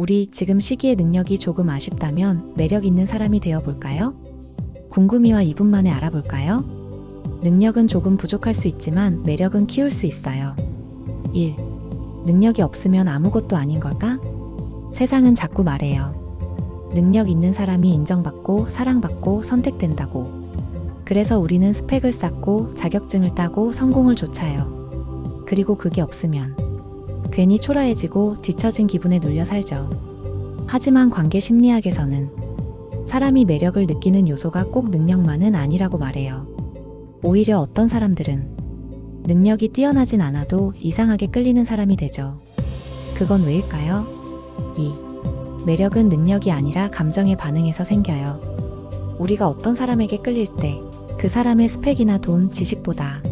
우리 지금 시기의 능력이 조금 아쉽다면 매력 있는 사람이 되어 볼까요? 궁금이와 2분 만에 알아볼까요? 능력은 조금 부족할 수 있지만 매력은 키울 수 있어요. 1. 능력이 없으면 아무것도 아닌 걸까? 세상은 자꾸 말해요. 능력 있는 사람이 인정받고 사랑받고 선택된다고. 그래서 우리는 스펙을 쌓고 자격증을 따고 성공을 좇아요. 그리고 그게 없으면 괜히 초라해지고 뒤처진 기분에 눌려 살죠. 하지만 관계 심리학에서는 사람이 매력을 느끼는 요소가 꼭 능력만은 아니라고 말해요. 오히려 어떤 사람들은 능력이 뛰어나진 않아도 이상하게 끌리는 사람이 되죠. 그건 왜일까요? 2. 매력은 능력이 아니라 감정의 반응에서 생겨요. 우리가 어떤 사람에게 끌릴 때 그 사람의 스펙이나 돈, 지식보다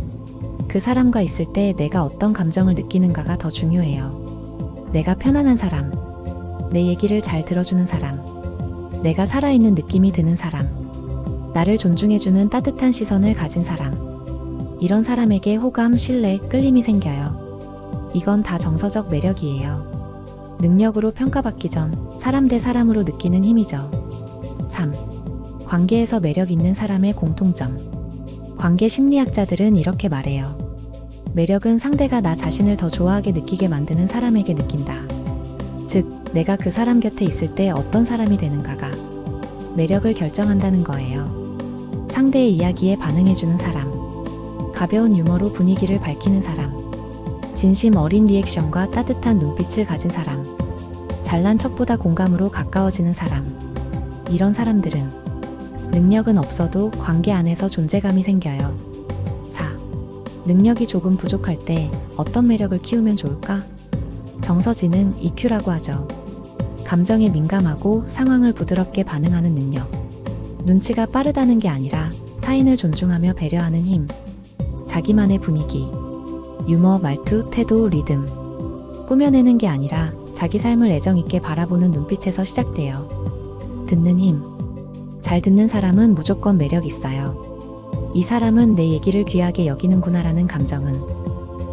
그 사람과 있을 때 내가 어떤 감정을 느끼는가가 더 중요해요. 내가 편안한 사람, 내 얘기를 잘 들어주는 사람, 내가 살아있는 느낌이 드는 사람, 나를 존중해주는 따뜻한 시선을 가진 사람. 이런 사람에게 호감, 신뢰, 끌림이 생겨요. 이건 다 정서적 매력이에요. 능력으로 평가받기 전 사람 대 사람으로 느끼는 힘이죠. 3. 관계에서 매력 있는 사람의 공통점. 관계 심리학자들은 이렇게 말해요. 매력은 상대가 나 자신을 더 좋아하게 느끼게 만드는 사람에게 느낀다. 즉, 내가 그 사람 곁에 있을 때 어떤 사람이 되는가가 매력을 결정한다는 거예요. 상대의 이야기에 반응해주는 사람, 가벼운 유머로 분위기를 밝히는 사람, 진심 어린 리액션과 따뜻한 눈빛을 가진 사람, 잘난 척보다 공감으로 가까워지는 사람. 이런 사람들은 능력은 없어도 관계 안에서 존재감이 생겨요. 4. 능력이 조금 부족할 때 어떤 매력을 키우면 좋을까? 정서지능 EQ라고 하죠. 감정에 민감하고 상황을 부드럽게 반응하는 능력. 눈치가 빠르다는 게 아니라 타인을 존중하며 배려하는 힘. 자기만의 분위기. 유머, 말투, 태도, 리듬. 꾸며내는 게 아니라 자기 삶을 애정있게 바라보는 눈빛에서 시작돼요. 듣는 힘. 잘 듣는 사람은 무조건 매력 있어요. 이 사람은 내 얘기를 귀하게 여기는구나라는 감정은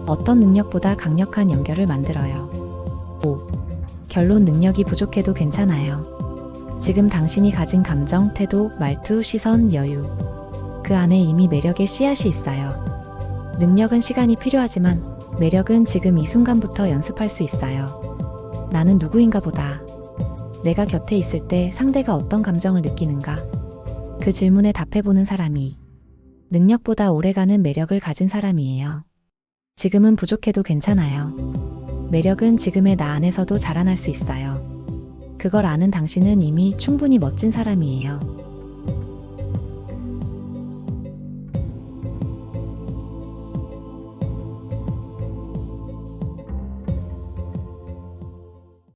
어떤 능력보다 강력한 연결을 만들어요. 5. 결론 능력이 부족해도 괜찮아요. 지금 당신이 가진 감정, 태도, 말투, 시선, 여유. 그 안에 이미 매력의 씨앗이 있어요. 능력은 시간이 필요하지만 매력은 지금 이 순간부터 연습할 수 있어요. 나는 누구인가 보다. 내가 곁에 있을 때 상대가 어떤 감정을 느끼는가? 그 질문에 답해보는 사람이 능력보다 오래가는 매력을 가진 사람이에요. 지금은 부족해도 괜찮아요. 매력은 지금의 나 안에서도 자라날 수 있어요. 그걸 아는 당신은 이미 충분히 멋진 사람이에요.